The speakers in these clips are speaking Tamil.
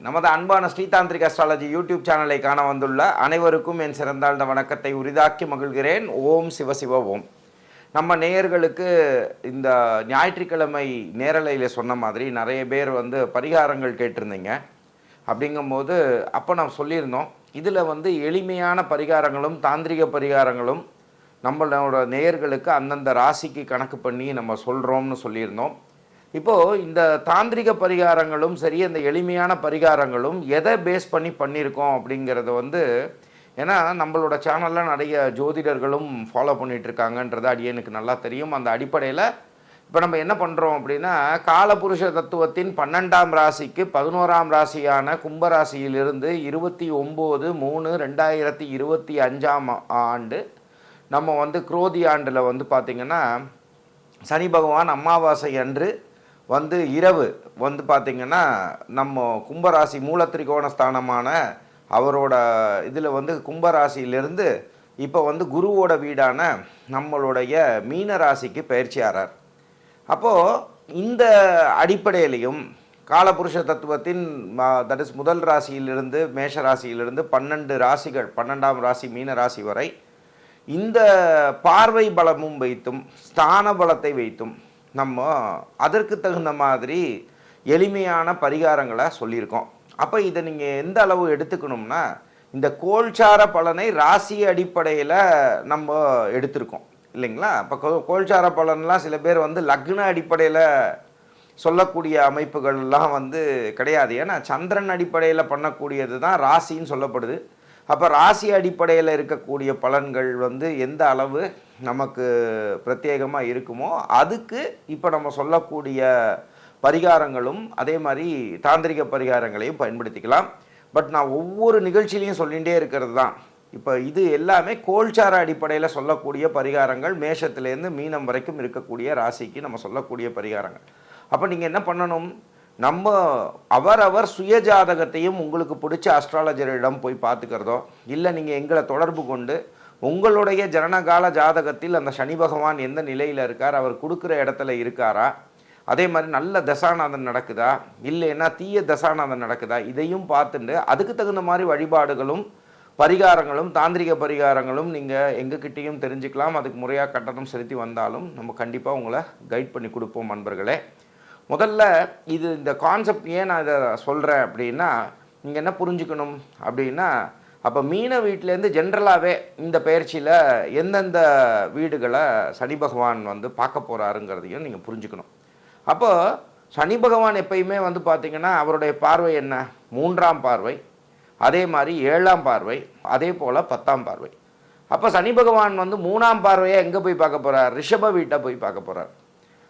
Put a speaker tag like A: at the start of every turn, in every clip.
A: நமது அன்பான ஸ்ரீதாந்திரிக் அஸ்ட்ராலஜி யூடியூப் சேனலை காண வந்துள்ள அனைவருக்கும் என் சிறந்தாழ்ந்த வணக்கத்தை உரிதாக்கி மகிழ்கிறேன். ஓம் சிவசிவ ஓம். நம்ம நேயர்களுக்கு இந்த ஞாயிற்றுக்கிழமை நேரலையில் சொன்ன மாதிரி நிறைய பேர் வந்து பரிகாரங்கள் கேட்டிருந்தீங்க. அப்படிங்கும்போது அப்போ நாம் சொல்லியிருந்தோம் இதில் வந்து எளிமையான பரிகாரங்களும் தாந்திரிக பரிகாரங்களும் நம்மளோட நேயர்களுக்கு அந்தந்த ராசிக்கு கணக்கு பண்ணி நம்ம சொல்கிறோம்னு சொல்லியிருந்தோம். இப்போது இந்த தாந்திரிக பரிகாரங்களும் சரி அந்த எளிமையான பரிகாரங்களும் எதை பேஸ் பண்ணி பண்ணியிருக்கோம் அப்படிங்கிறது வந்து ஏன்னா நம்மளோட சேனலில் நிறைய ஜோதிடர்களும் ஃபாலோ பண்ணிகிட்ருக்காங்கன்றது அடியனுக்கு நல்லா தெரியும். அந்த அடிப்படையில் இப்போ நம்ம என்ன பண்ணுறோம் அப்படின்னா காலபுருஷ தத்துவத்தின் பன்னெண்டாம் ராசிக்கு பதினோராம் ராசியான கும்பராசியிலிருந்து இருபத்தி ஒம்பது மூணு ரெண்டாயிரத்தி இருபத்தி அஞ்சாம் ஆண்டு நம்ம வந்து குரோதி ஆண்டில் வந்து பார்த்திங்கன்னா சனி பகவான் அமாவாசை அன்று வந்து இரவு வந்து பார்த்திங்கன்னா நம்ம கும்பராசி மூலத்திரிகோண ஸ்தானமான அவரோட இதில் வந்து கும்பராசியிலிருந்து இப்போ வந்து குருவோட வீடான நம்மளுடைய மீன ராசிக்கு பயிற்சி அப்போது இந்த அடிப்படையிலையும் காலபுருஷ தத்துவத்தின் தட் இஸ் முதல் ராசியிலிருந்து மேஷ ராசியிலிருந்து பன்னெண்டு ராசிகள் பன்னெண்டாம் ராசி மீன ராசி வரை இந்த பார்வை பலமும் வைத்தும் ஸ்தான பலத்தை வைத்தும் நம்ம அதற்கு தகுந்த மாதிரி எளிமையான பரிகாரங்களை சொல்லியிருக்கோம். அப்போ இதை நீங்கள் எந்த அளவு எடுத்துக்கணும்னா இந்த கோல்சார பலனை ராசி அடிப்படையில் நம்ம எடுத்திருக்கோம். இல்லைங்களா? இப்போ கோல்சார பலன்லாம் சில பேர் வந்து லக்ன அடிப்படையில் சொல்லக்கூடிய அமைப்புகள்லாம் வந்து கிடையாது. ஏன்னா சந்திரன் அடிப்படையில் பண்ணக்கூடியது தான் ராசின்னு சொல்லப்படுது. அப்போ ராசி அடிப்படையில் இருக்கக்கூடிய பலன்கள் வந்து எந்த அளவு நமக்கு பிரத்யேகமாக இருக்குமோ அதுக்கு இப்போ நம்ம சொல்லக்கூடிய பரிகாரங்களும் அதே மாதிரி தாந்திரிக பரிகாரங்களையும் பயன்படுத்திக்கலாம். பட் நான் ஒவ்வொரு நிகழ்ச்சியிலையும் சொல்லிகிட்டே இருக்கிறது தான். இப்போ இது எல்லாமே கோல்சார அடிப்படையில் சொல்லக்கூடிய பரிகாரங்கள். மேஷத்துலேருந்து மீனம் வரைக்கும் இருக்கக்கூடிய ராசிக்கு நம்ம சொல்லக்கூடிய பரிகாரங்கள். அப்போ நீங்கள் என்ன பண்ணணும்? நம்ம அவரவர் சுயஜாதகத்தையும் உங்களுக்கு பிடிச்ச அஸ்ட்ராலஜரிடம் போய் பார்த்துக்கிறதோ இல்லை நீங்கள் எங்களை தொடர்பு கொண்டு உங்களுடைய ஜனனகால ஜாதகத்தில் அந்த சனி பகவான் எந்த நிலையில் இருக்கார் அவர் கொடுக்குற இடத்துல இருக்காரா அதே மாதிரி நல்ல தசாநாதன் நடக்குதா இல்லைன்னா தீய தசாநாதன் நடக்குதா இதையும் பார்த்துட்டு அதுக்கு தகுந்த மாதிரி வழிபாடுகளும் பரிகாரங்களும் தாந்திரிக பரிகாரங்களும் நீங்கள் எங்ககிட்டேயும் தெரிஞ்சுக்கலாம். அதுக்கு முறையாக கட்டணம் செலுத்தி வந்தாலும் நம்ம கண்டிப்பாக உங்களை கைட் பண்ணி கொடுப்போம் நண்பர்களே முதல்ல இது இந்த கான்செப்ட் ஏன் நான் இதை சொல்கிறேன் அப்படின்னா நீங்கள் என்ன புரிஞ்சுக்கணும் அப்படின்னா அப்போ மீன வீட்டிலேருந்து ஜென்ரலாகவே இந்த பயிற்சியில் எந்தெந்த வீடுகளை சனி பகவான் வந்து பார்க்க போகிறாருங்கிறதையும் நீங்கள் புரிஞ்சுக்கணும். அப்போது சனி பகவான் எப்பயுமே வந்து பார்த்திங்கன்னா அவருடைய பார்வை என்ன? மூன்றாம் பார்வை அதே மாதிரி ஏழாம் பார்வை அதே போல் பத்தாம் பார்வை. அப்போ சனி பகவான் வந்து மூணாம் பார்வையை எங்கே போய் பார்க்க போகிறார் ரிஷப வீட்டை போய் பார்க்க போகிறார்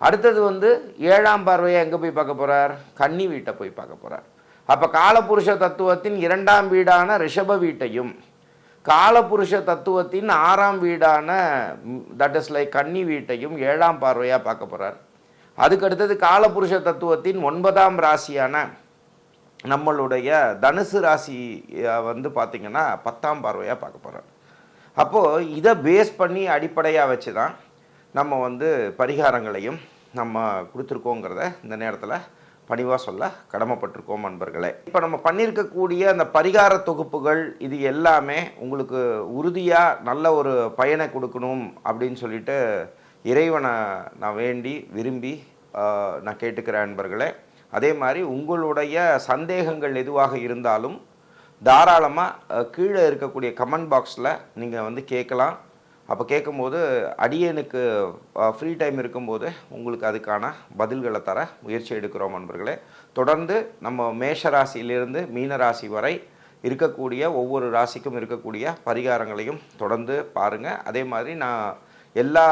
A: அடுத்தது வந்து ஏழாம் பார்வையை எங்கே போய் பார்க்க போகிறார் கன்னி வீட்டை போய் பார்க்க போகிறார் அப்போ காலபுருஷ தத்துவத்தின் இரண்டாம் வீடான ரிஷப வீட்டையும் காலபுருஷ தத்துவத்தின் ஆறாம் வீடான தட் இஸ் லைக் கன்னி வீட்டையும் ஏழாம் பார்வையாக பார்க்க போகிறார் அதுக்கு அடுத்தது காலபுருஷ தத்துவத்தின் ஒன்பதாம் ராசியான நம்மளுடைய தனுசு ராசி வந்து பார்த்திங்கன்னா பத்தாம் பார்வையாக பார்க்க போகிறார் அப்போது இதை பேஸ் பண்ணி அடிப்படையாக வச்சு தான் நம்ம வந்து பரிகாரங்களையும் நம்ம கொடுத்துருக்கோங்கிறத இந்த நேரத்தில் பணிவாக சொல்ல கடமைப்பட்டிருக்கோம் நண்பர்களே. இப்போ நம்ம பண்ணியிருக்கக்கூடிய அந்த பரிகார தொகுப்புகள் இது எல்லாமே உங்களுக்கு உறுதியாக நல்ல ஒரு பயனை கொடுக்கணும் அப்படின்னு சொல்லிட்டு இறைவனை நான் வேண்டி விரும்பி நான் கேட்டுக்கிறேன் நண்பர்களே. அதே மாதிரி உங்களுடைய சந்தேகங்கள் எதுவாக இருந்தாலும் தாராளமாக கீழே இருக்கக்கூடிய கமெண்ட் பாக்ஸில் நீங்கள் வந்து கேட்கலாம். அப்போ கேட்கும்போது அடியனுக்கு ஃப்ரீ டைம் இருக்கும்போது உங்களுக்கு அதுக்கான பதில்களை தர முயற்சி எடுக்கிறோம் நண்பர்களே. தொடர்ந்து நம்ம மேஷ ராசியிலிருந்து மீன ராசி வரை இருக்கக்கூடிய ஒவ்வொரு ராசிக்கும் இருக்கக்கூடிய பரிகாரங்களையும் தொடர்ந்து பாருங்கள் அதே மாதிரி நான் எல்லா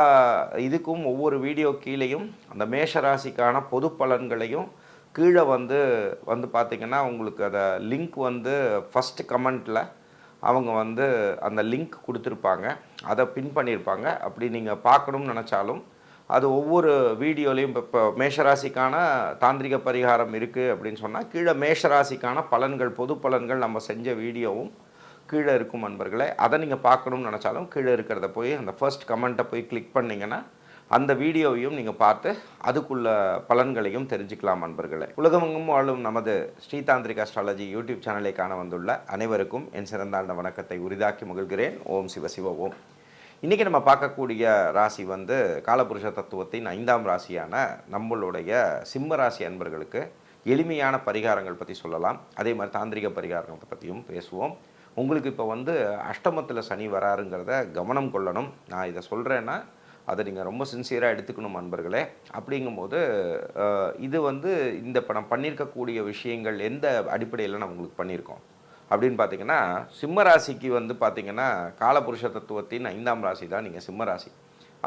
A: இதுக்கும் ஒவ்வொரு வீடியோ கீழேயும் அந்த மேஷ ராசிக்கான பொது பலன்களையும் கீழே வந்து வந்து பார்த்திங்கன்னா உங்களுக்கு அதை லிங்க் வந்து ஃபஸ்ட்டு கமெண்ட்டில் அவங்க வந்து அந்த லிங்க் கொடுத்துருப்பாங்க. அதை பின் பண்ணியிருப்பாங்க. அப்படி நீங்கள் பார்க்கணும்னு நினச்சாலும் அது ஒவ்வொரு வீடியோலையும் இப்போ மேஷராசிக்கான தாந்திரிக பரிகாரம் இருக்குது அப்படின்னு சொன்னால் கீழே மேஷராசிக்கான பலன்கள் பொது பலன்கள் நம்ம செஞ்ச வீடியோவும் கீழே இருக்கும் நண்பர்களே அதை நீங்கள் பார்க்கணும்னு நினச்சாலும் கீழே இருக்கிறத போய் அந்த ஃபர்ஸ்ட் கமெண்ட்டை போய் கிளிக் பண்ணிங்கன்னா அந்த வீடியோவையும் நீங்கள் பார்த்து அதுக்குள்ள பலன்களையும் தெரிஞ்சுக்கலாம் அன்பர்களே. உலகமெங்கும் வாழும் நமது ஸ்ரீதாந்திரிக் அஸ்ட்ராலஜி யூடியூப் சேனலை காண வந்துள்ள அனைவருக்கும் என் சிறந்தாழ்ந்த வணக்கத்தை உரிதாக்கி மகிழ்கிறேன். ஓம் சிவ சிவ ஓம். இன்றைக்கி நம்ம பார்க்கக்கூடிய ராசி வந்து காலபுருஷ தத்துவத்தின் ஐந்தாம் ராசியான நம்மளுடைய சிம்ம ராசி அன்பர்களுக்கு எளிமையான பரிகாரங்கள் பற்றி சொல்லலாம். அதே மாதிரி தாந்திரிக பரிகாரங்களை பற்றியும் பேசுவோம். உங்களுக்கு இப்போ வந்து அஷ்டமத்தில் சனி வராருங்கிறத கவனம் கொள்ளணும். நான் இதை சொல்கிறேன்னா அதை நீங்கள் ரொம்ப சின்சியராக எடுத்துக்கணும் நண்பர்களே. அப்படிங்கும்போது இது வந்து இந்த இப்போ நம்ம பண்ணியிருக்கக்கூடிய விஷயங்கள் எந்த அடிப்படையில் நம்ம உங்களுக்கு பண்ணியிருக்கோம் அப்படின்னு பார்த்தீங்கன்னா சிம்ம ராசிக்கு வந்து பார்த்தீங்கன்னா காலபுருஷ தத்துவத்தின் ஐந்தாம் ராசி தான் நீங்கள் சிம்ம ராசி.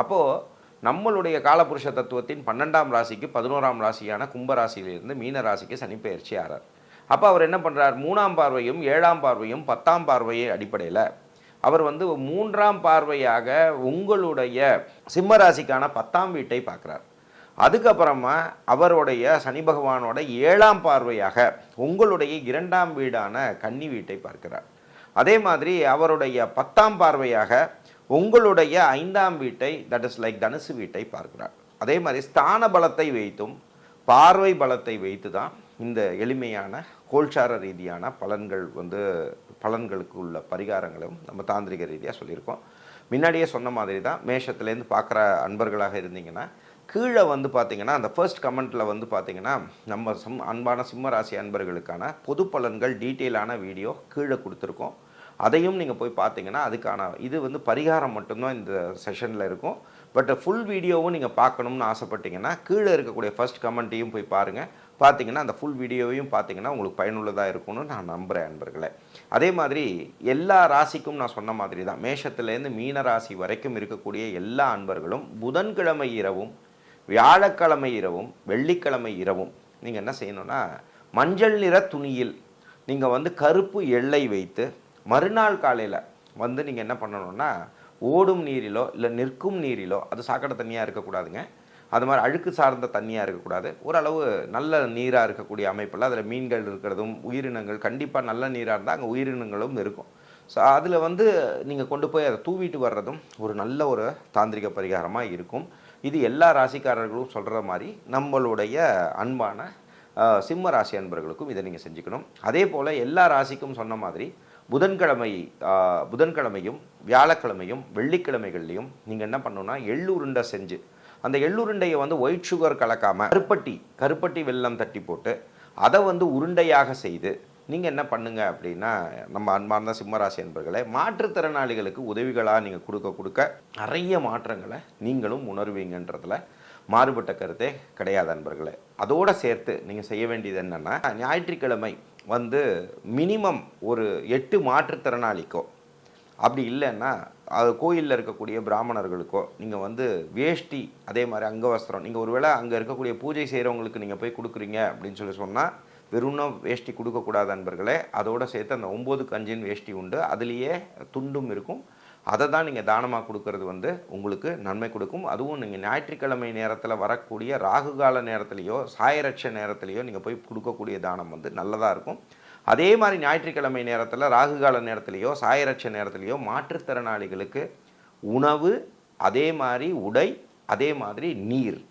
A: அப்போது நம்மளுடைய காலபுருஷ தத்துவத்தின் பன்னெண்டாம் ராசிக்கு பதினோராம் ராசியான கும்பராசியிலிருந்து மீன ராசிக்கு சனிப்பெயர்ச்சி ஆறார். அப்போ அவர் என்ன பண்ணுறார் மூணாம் பார்வையும் ஏழாம் பார்வையும் பத்தாம் பார்வையை அடிப்படையில் அவர் வந்து மூன்றாம் பார்வையாக உங்களுடைய சிம்மராசிக்கான பத்தாம் வீட்டை பார்க்குறார். அதுக்கப்புறமா அவருடைய சனி பகவானோட ஏழாம் பார்வையாக உங்களுடைய இரண்டாம் வீடான கன்னி வீட்டை பார்க்கிறார். அதே மாதிரி அவருடைய பத்தாம் பார்வையாக உங்களுடைய ஐந்தாம் வீட்டை தட் இஸ் லைக் தனுசு வீட்டை பார்க்கிறார். அதே மாதிரி ஸ்தான பலத்தை வைத்தும் பார்வை பலத்தை வைத்து தான் இந்த எளிமையான கோல்சார ரீதியான பலன்கள் வந்து பலன்களுக்கு உள்ள பரிகாரங்களும் நம்ம தாந்திரிக ரீதியாக சொல்லியிருக்கோம். முன்னாடியே சொன்ன மாதிரி தான் மேஷத்துலேருந்து பார்க்குற அன்பர்களாக இருந்தீங்கன்னா கீழே வந்து பார்த்தீங்கன்னா அந்த ஃபர்ஸ்ட் கமெண்ட்டில் வந்து பார்த்தீங்கன்னா நம்ம சிம் அன்பான சிம்ம ராசி அன்பர்களுக்கான பொது பலன்கள் டீட்டெயிலான வீடியோ கீழே கொடுத்துருக்கோம். அதையும் நீங்கள் போய் பார்த்தீங்கன்னா அதுக்கான இது வந்து பரிகாரம் மட்டும்தான் இந்த செஷனில் இருக்கும். பட் ஃபுல் வீடியோவும் நீங்கள் பார்க்கணும்னு ஆசைப்பட்டீங்கன்னா கீழே இருக்கக்கூடிய ஃபர்ஸ்ட் கமெண்ட்டையும் போய் பாருங்கள் பார்த்தீங்கன்னா அந்த ஃபுல் வீடியோவையும் பார்த்தீங்கன்னா உங்களுக்கு பயனுள்ளதாக இருக்கும்னு நான் நம்புகிறேன் அன்பர்களே. அதே மாதிரி எல்லா ராசிக்கும் நான் சொன்ன மாதிரி தான். மேஷத்துலேருந்து மீன ராசி வரைக்கும் இருக்கக்கூடிய எல்லா அன்பர்களும் புதன்கிழமை இரவும் வியாழக்கிழமை இரவும் வெள்ளிக்கிழமை இரவும் நீங்கள் என்ன செய்யணும்னா மஞ்சள் நிற துணியில் நீங்கள் வந்து கருப்பு எல்லை வைத்து மறுநாள் காலையில் வந்து நீங்கள் என்ன பண்ணணும்னா ஓடும் நீரிலோ இல்லை நிற்கும் நீரிலோ அது சாக்கடை தண்ணியாக இருக்கக்கூடாதுங்க. அது மாதிரி அழுக்கு சார்ந்த தண்ணியாக இருக்கக்கூடாது. ஓரளவு நல்ல நீராக இருக்கக்கூடிய அமைப்பில் அதில் மீன்கள் இருக்கிறதும் உயிரினங்கள் கண்டிப்பாக நல்ல நீராக இருந்தால் அங்கே உயிரினங்களும் இருக்கும். ஸோ அதில் வந்து நீங்கள் கொண்டு போய் அதை தூவிட்டு வர்றதும் ஒரு நல்ல ஒரு தாந்திரிக பரிகாரமாக இருக்கும். இது எல்லா ராசிக்காரர்களும் சொல்கிற மாதிரி நம்மளுடைய அன்பான சிம்ம ராசி அன்பர்களுக்கும் இதை நீங்கள் செஞ்சுக்கணும். அதே போல் எல்லா ராசிக்கும் சொன்ன மாதிரி புதன்கிழமை புதன்கிழமையும் வியாழக்கிழமையும் வெள்ளிக்கிழமைகள்லையும் நீங்கள் என்ன பண்ணணும்னா எள்ளுருண்டை செஞ்சு அந்த எள்ளுருண்டையை வந்து ஒயிட் சுகர் கலக்காமல் கருப்பட்டி கருப்பட்டி வெல்லம் தட்டி போட்டு அதை வந்து உருண்டையாக செய்து நீங்கள் என்ன பண்ணுங்க அப்படின்னா நம்ம அன்பார்ந்த சிம்மராசி என்பர்களே மாற்றுத்திறனாளிகளுக்கு உதவிகளாக நீங்கள் கொடுக்க கொடுக்க நிறைய மாற்றங்களை நீங்களும் உணர்வீங்கன்றதில் மாறுபட்ட கருத்தே கிடையாது அன்பர்களே. அதோடு சேர்த்து நீங்கள் செய்ய வேண்டியது என்னென்னா ஞாயிற்றுக்கிழமை வந்து மினிமம் ஒரு எட்டு மாற்றுத்திறனாளிக்கோ அப்படி இல்லைன்னா அது கோயிலில் இருக்கக்கூடிய பிராமணர்களுக்கோ நீங்கள் வந்து வேஷ்டி அதே மாதிரி அங்கவஸ்திரம் நீங்கள் ஒருவேளை அங்கே இருக்கக்கூடிய பூஜை செய்கிறவங்களுக்கு நீங்கள் போய் கொடுக்குறீங்க அப்படின்னு சொல்லி சொன்னால் வெறும்னா வேஷ்டி கொடுக்கக்கூடாது அன்பர்களே. அதோட சேர்த்து அந்த ஒம்பது கஞ்சின் வேஷ்டி உண்டு. அதுலேயே துண்டும் இருக்கும். அதை தான் நீங்கள் தானமாக கொடுக்கறது வந்து உங்களுக்கு நன்மை கொடுக்கும். அதுவும் நீங்கள் ஞாயிற்றுக்கிழமை நேரத்தில் வரக்கூடிய ராகுகால நேரத்துலையோ சாயரட்ச நேரத்துலையோ நீங்கள் போய் கொடுக்கக்கூடிய தானம் வந்து நல்லதாக இருக்கும். அதே மாதிரி ஞாயிற்றுக்கிழமை நேரத்தில் ராகுகால நேரத்துலையோ சாயரட்ச நேரத்துலையோ மாற்றுத்திறனாளிகளுக்கு உணவு அதே மாதிரி உடை அதே மாதிரி நீர்.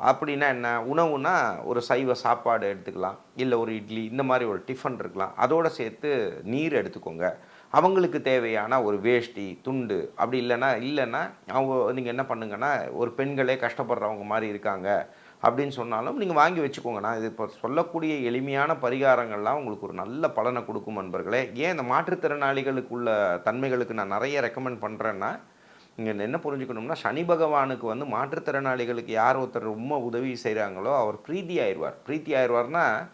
A: அப்படின்னா என்ன? உணவுனா ஒரு சைவ சாப்பாடு எடுத்துக்கலாம். இல்லை ஒரு இட்லி இந்த மாதிரி ஒரு டிஃபன் இருக்கலாம். அதோடு சேர்த்து நீர் எடுத்துக்கோங்க. அவங்களுக்கு தேவையான ஒரு வேஷ்டி துண்டு அப்படி இல்லைன்னா இல்லைன்னா அவங்க நீங்கள் என்ன பண்ணுங்கன்னா ஒரு பெண்களே கஷ்டப்படுறவங்க மாதிரி இருக்காங்க. அப்படின்னு சொன்னாலும் நீங்கள் வாங்கி வச்சுக்கோங்க. நான் இது இப்போ சொல்லக்கூடிய எளிமையான பரிகாரங்கள்லாம் உங்களுக்கு ஒரு நல்ல பலனை கொடுக்கும் நண்பர்களே. ஏன் இந்த மாற்றுத்திறனாளிகளுக்குள்ள தன்மைகளுக்கு நான் நிறைய ரெக்கமெண்ட் பண்ணுறேன்னா நீங்கள் என்ன புரிஞ்சுக்கணும்னா சனி பகவானுக்கு வந்து மாற்றுத்திறனாளிகளுக்கு யார் ஒருத்தர் ரொம்ப உதவி செய்கிறாங்களோ அவர் பிரீத்தி ஆயிடுவார். பிரீத்தி ஆயிடுவார்னா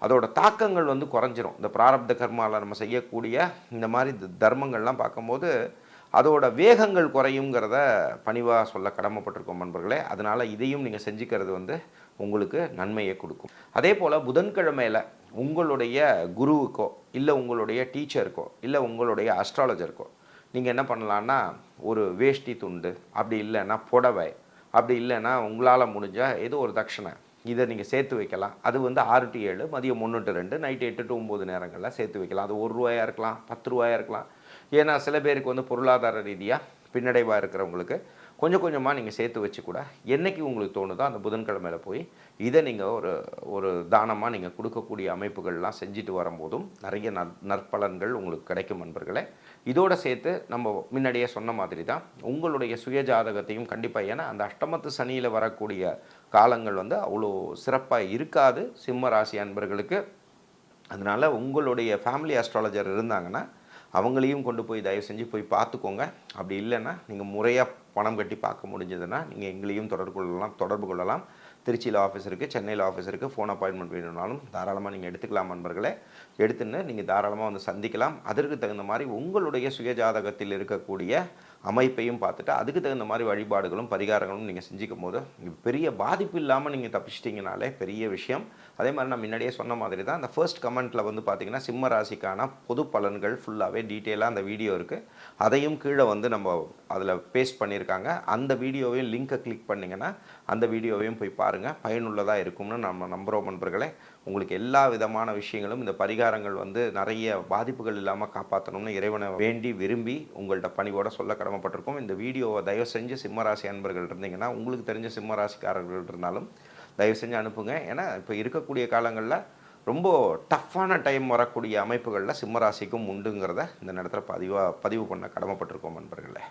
A: அதோட தாக்கங்கள் வந்து குறைஞ்சிரும். இந்த பிராரப்த கர்மாவில் நம்ம செய்யக்கூடிய இந்த மாதிரி த- தர்மங்கள்லாம் பார்க்கும்போது அதோட வேகங்கள் குறையுங்கிறத பணிவாக சொல்ல கடமைப்பட்டிருக்கோம் நண்பர்களே. அதனால் இதையும் நீங்கள் செஞ்சுக்கிறது வந்து உங்களுக்கு நன்மையை கொடுக்கும். அதே போல் புதன்கிழமையில் உங்களுடைய குருவுக்கோ இல்லை உங்களுடைய டீச்சருக்கோ இல்லை உங்களுடைய அஸ்ட்ராலஜருக்கோ நீங்கள் என்ன பண்ணலான்னா ஒரு வேஷ்டி துண்டு அப்படி இல்லைன்னா புடவை அப்படி இல்லைன்னா உங்களால் முடிஞ்சால் ஏதோ ஒரு தட்சணை இதை நீங்கள் சேர்த்து வைக்கலாம். அது வந்து ஆறு டு ஏழு மதியம் ஒன்று டு ரெண்டு நைட்டு எட்டு டு ஒம்பது நேரங்களில் சேர்த்து வைக்கலாம். அது ஒரு ரூபாயாக இருக்கலாம் பத்து ரூபாயாக இருக்கலாம். ஏன்னா சில பேருக்கு வந்து பொருளாதார ரீதியாக பின்னடைவாக இருக்கிறவங்களுக்கு கொஞ்சம் கொஞ்சமாக நீங்கள் சேர்த்து வச்சு கூட என்றைக்கு உங்களுக்கு தோணுதோ அந்த புதன்கிழமையில் போய் இதை நீங்கள் ஒரு ஒரு தானமாக நீங்கள் கொடுக்கக்கூடிய அமைப்புகள்லாம் செஞ்சுட்டு வரும்போதும் நிறைய நற் நற்பலன்கள் உங்களுக்கு கிடைக்கும் நண்பர்களே. இதோடு சேர்த்து நம்ம முன்னாடியே சொன்ன மாதிரி தான் உங்களுடைய சுய ஜாதகத்தையும் கண்டிப்பாக ஏன்னா அந்த அஷ்டமத்து சனியில் வரக்கூடிய காலங்கள் வந்து அவ்வளோ சிறப்பாக இருக்காது. சிம்ம ராசி அன்பர்களுக்கு. அதனால் உங்களுடைய ஃபேமிலி அஸ்ட்ராலஜர் இருந்தாங்கன்னா அவங்களையும் கொண்டு போய் தயவு செஞ்சு போய் பார்த்துக்கோங்க. அப்படி இல்லைன்னா நீங்கள் முறையாக பணம் கட்டி பார்க்க முடிஞ்சதுன்னா நீங்கள் எங்களையும் தொடர்பு கொள்ளலாம் தொடர்பு கொள்ளலாம். திருச்சியில் ஆஃபீஸ் இருக்குது சென்னையில் ஆஃபீஸ் இருக்குது ஃபோன் அப்பாயின்மெண்ட் வேணும்னாலும் தாராளமாக நீங்கள் எடுத்துக்கலாம் நண்பர்களே. எடுத்துன்னு நீங்கள் தாராளமாக வந்து சந்திக்கலாம். அதற்கு தகுந்த மாதிரி உங்களுடைய சுயஜாதகத்தில் இருக்கக்கூடிய அமைப்பையும் பார்த்துட்டு அதுக்கு தகுந்த மாதிரி வழிபாடுகளும் பரிகாரங்களும் நீங்கள் செஞ்சுக்கும் போது பெரிய பாதிப்பு இல்லாமல் நீங்கள் தப்பிச்சிட்டிங்கனாலே பெரிய விஷயம். அதே மாதிரி நான் முன்னாடியே சொன்ன மாதிரி தான் அந்த ஃபர்ஸ்ட் கமெண்ட்டில் வந்து பார்த்தீங்கன்னா சிம்ம ராசிக்கான பொது பலன்கள் ஃபுல்லாகவே டீட்டெயிலாக அந்த வீடியோ இருக்குது அதையும் கீழே வந்து நம்ம அதில் பேஸ்ட் பண்ணியிருக்காங்க. அந்த வீடியோவையும் லிங்கை கிளிக் பண்ணிங்கன்னா அந்த வீடியோவையும் போய் பாருங்கள் பயனுள்ளதாக இருக்கும்னு நம்ம நம்புகிறோம் நண்பர்களே. உங்களுக்கு எல்லா விதமான விஷயங்களும் இந்த பரிகாரங்கள் வந்து நிறைய பாதிப்புகள் இல்லாமல் காப்பாற்றணும்னு இறைவனை வேண்டி விரும்பி உங்கள்கிட்ட பணிவோட சொல்ல கடமைப்பட்டிருக்கோம். இந்த வீடியோவை தயவு செஞ்சு சிம்மராசி அன்பர்கள் இருந்தீங்கன்னா உங்களுக்கு தெரிஞ்ச சிம்மராசிக்காரர்கள் இருந்தாலும் தயவு செஞ்சு அனுப்புங்க. ஏன்னா இப்போ இருக்கக்கூடிய காலங்களில் ரொம்ப டஃப்பான டைம் வரக்கூடிய அமைப்புகளில் சிம்மராசிக்கும் உண்டுங்கிறத இந்த நேரத்தில் பதிவாக பதிவு பண்ண கடமைப்பட்டிருக்கோம் நண்பர்களே